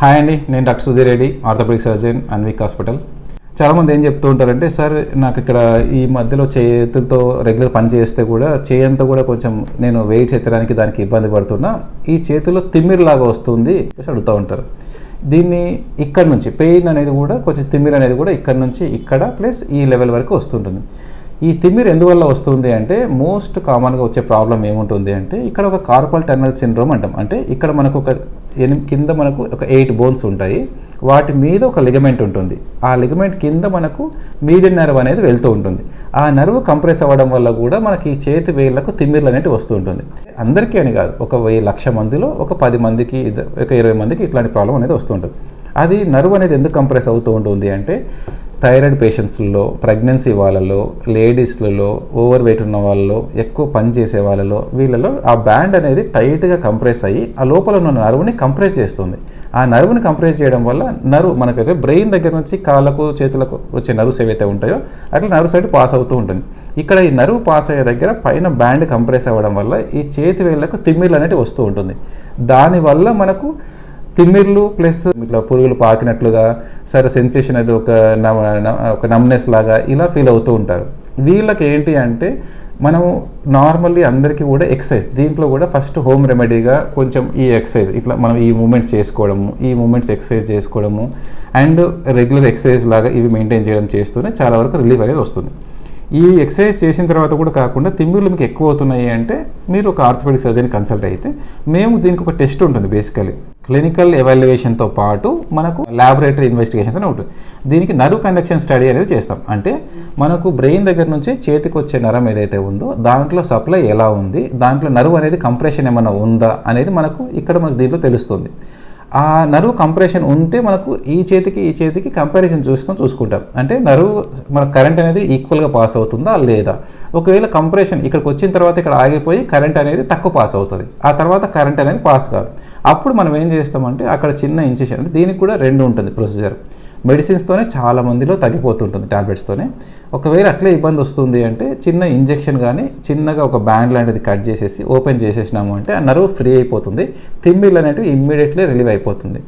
Hi అండి నేను doctor Sudheer Reddy orthopaedic surgeon Anvik hospital. చాలామంది ఏం చెప్తూ ఉంటారంటే సార్ నాకు ఇక్కడ ఈ మధ్యలో చేతులతో రెగ్యులర్ పని చేస్తే కూడా చేయంతా కూడా కొంచెం నేను వెయిట్స్ ఎత్తడానికి దానికి ఇబ్బంది పడుతున్నా. ఈ చేతిలో తిమ్మిరిలాగా వస్తుంది అడుగుతూ ఉంటారు. దీన్ని ఇక్కడ నుంచి పెయిన్ అనేది కూడా కొంచెం తిమ్మిరి అనేది కూడా ఇక్కడ నుంచి ఇక్కడ ప్లస్ ఈ లెవెల్ వరకు వస్తుంటుంది. ఈ తిమ్మిరి ఎందువల్ల వస్తుంది అంటే మోస్ట్ కామన్గా వచ్చే ప్రాబ్లం ఏముంటుంది అంటే ఇక్కడ ఒక కార్పల్ టన్నల్ సిండ్రోమ్ అంటాం. అంటే ఇక్కడ మనకు ఒక ఎనిమిది కింద మనకు ఒక ఎయిట్ బోన్స్ ఉంటాయి. వాటి మీద ఒక లిగమెంట్ ఉంటుంది. ఆ లిగమెంట్ కింద మనకు మీడియం నర్వ్ అనేది వెళ్తూ ఉంటుంది. ఆ నర్వ్ కంప్రెస్ అవ్వడం వల్ల కూడా మనకి చేతి వేళ్ళకు తిమ్మిర్లు అనేవి వస్తూ ఉంటుంది. అందరికీ అని కాదు ఒక వెయ్యి లక్ష మందిలో ఒక పది మందికి ఒక ఇరవై మందికి ఇట్లాంటి ప్రాబ్లం అనేది వస్తూ ఉంటుంది. అది నర్వ్ అనేది ఎందుకు కంప్రెస్ అవుతూ ఉంటుంది అంటే థైరాయిడ్ పేషెంట్స్లో ప్రెగ్నెన్సీ వాళ్ళలో లేడీస్లలో ఓవర్ వెయిట్ ఉన్న వాళ్ళలో ఎక్కువ పని చేసే వాళ్ళలో వీళ్ళలో ఆ బ్యాండ్ అనేది టైట్గా కంప్రెస్ అయ్యి ఆ లోపల ఉన్న నరువుని కంప్రెస్ చేస్తుంది. ఆ నరువుని కంప్రెస్ చేయడం వల్ల నరువు మనకైతే బ్రెయిన్ దగ్గర నుంచి కాళ్ళకు చేతులకు వచ్చే నర్వ్స్ ఏవైతే ఉంటాయో అట్లా నర్వ్ సైడ్ పాస్ అవుతూ ఉంటుంది. ఇక్కడ ఈ నరువు పాస్ అయ్యే దగ్గర పైన బ్యాండ్ కంప్రెస్ అవ్వడం వల్ల ఈ చేతి వేళ్ళకు తిమ్మిర్లు అనేవి వస్తూ ఉంటుంది. దానివల్ల మనకు తిమ్మిర్లు ప్లస్ ఇట్లా పురుగులు పాకినట్లుగా సరే సెన్సేషన్ అది ఒక న- ఒక నమ్నెస్ లాగా ఇలా ఫీల్ అవుతూ ఉంటారు. వీళ్ళకి ఏంటి అంటే మనము నార్మల్లీ అందరికీ కూడా ఎక్సర్సైజ్ దీంట్లో కూడా ఫస్ట్ హోమ్ రెమెడీగా కొంచెం ఈ ఎక్సర్సైజ్ ఇట్లా మనం ఈ మూమెంట్స్ చేసుకోవడము ఈ మూమెంట్స్ ఎక్సర్సైజ్ చేసుకోవడము అండ్ రెగ్యులర్ ఎక్సర్సైజ్ లాగా ఇవి మెయింటైన్ చేయడం చేస్తూనే చాలా వరకు రిలీఫ్ అనేది వస్తుంది. ఈ ఎక్సర్సైజ్ చేసిన తర్వాత కూడా కాకుండా తిమ్మిర్లు మీకు ఎక్కువ అవుతున్నాయి అంటే మీరు ఒక ఆర్థోపెడిక్ సర్జన్ కన్సల్ట్ అయితే మేము దీనికి ఒక టెస్ట్ ఉంటుంది బేసికలీ క్లినికల్ ఎవాల్యుయేషన్తో పాటు మనకు ల్యాబొరేటరీ ఇన్వెస్టిగేషన్స్ అని ఉంటుంది దీనికి నరు కండక్షన్ స్టడీ అనేది చేస్తాం. అంటే మనకు బ్రెయిన్ దగ్గర నుంచి చేతికి వచ్చే నరం ఏదైతే ఉందో దాంట్లో సప్లై ఎలా ఉంది దాంట్లో నరువు అనేది కంప్రెషన్ ఏమైనా ఉందా అనేది మనకు ఇక్కడ మనకు దీంట్లో తెలుస్తుంది. ఆ నరువు కంప్రెషన్ ఉంటే మనకు ఈ చేతికి ఈ చేతికి కంపారిజన్ చూసుకొని చూసుకుంటాం. అంటే నరువు మన కరెంట్ అనేది ఈక్వల్గా పాస్ అవుతుందా లేదా? ఒకవేళ కంప్రెషన్ ఇక్కడికి వచ్చిన తర్వాత ఇక్కడ ఆగిపోయి కరెంట్ అనేది తక్కువ పాస్ అవుతుంది. ఆ తర్వాత కరెంట్ అనేది పాస్ కాదు. అప్పుడు మనం ఏం చేస్తామంటే అక్కడ చిన్న ఇంజెక్షన్ అంటే దీనికి కూడా రెండు ఉంటుంది ప్రొసీజర్ మెడిసిన్స్తోనే చాలా మందిలో తగ్గిపోతుంటుంది టాబ్లెట్స్తోనే. ఒకవేళ అట్లే ఇబ్బంది వస్తుంది అంటే చిన్న ఇంజెక్షన్ కానీ చిన్నగా ఒక బ్యాండ్ లాంటిది కట్ చేసేసి ఓపెన్ చేసేసినాము అంటే ఆ నర్వ్ ఫ్రీ అయిపోతుంది. తిమ్మిర్లు అనేటివి ఇమ్మీడియట్లీ రిలీవ్ అయిపోతుంది.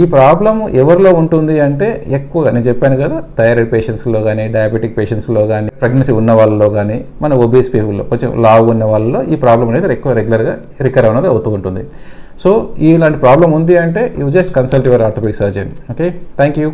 ఈ ప్రాబ్లం ఎవరిలో ఉంటుంది అంటే ఎక్కువగా నేను చెప్పాను కదా థైరాయిడ్ పేషెంట్స్లో కానీ డయాబెటిక్ పేషెంట్స్లో కానీ ప్రెగ్నెన్సీ ఉన్న వాళ్ళలో కానీ మన ఒబీస్ పీపుల్లో కొంచెం లావు ఉన్న వాళ్ళలో ఈ ప్రాబ్లం అనేది ఎక్కువ రెగ్యులర్గా రికర్ అనేది అవుతూ ఉంటుంది. సో ఇలాంటి ప్రాబ్లం ఉంది అంటే you just consult your orthopaedic surgeon. Okay? Thank you.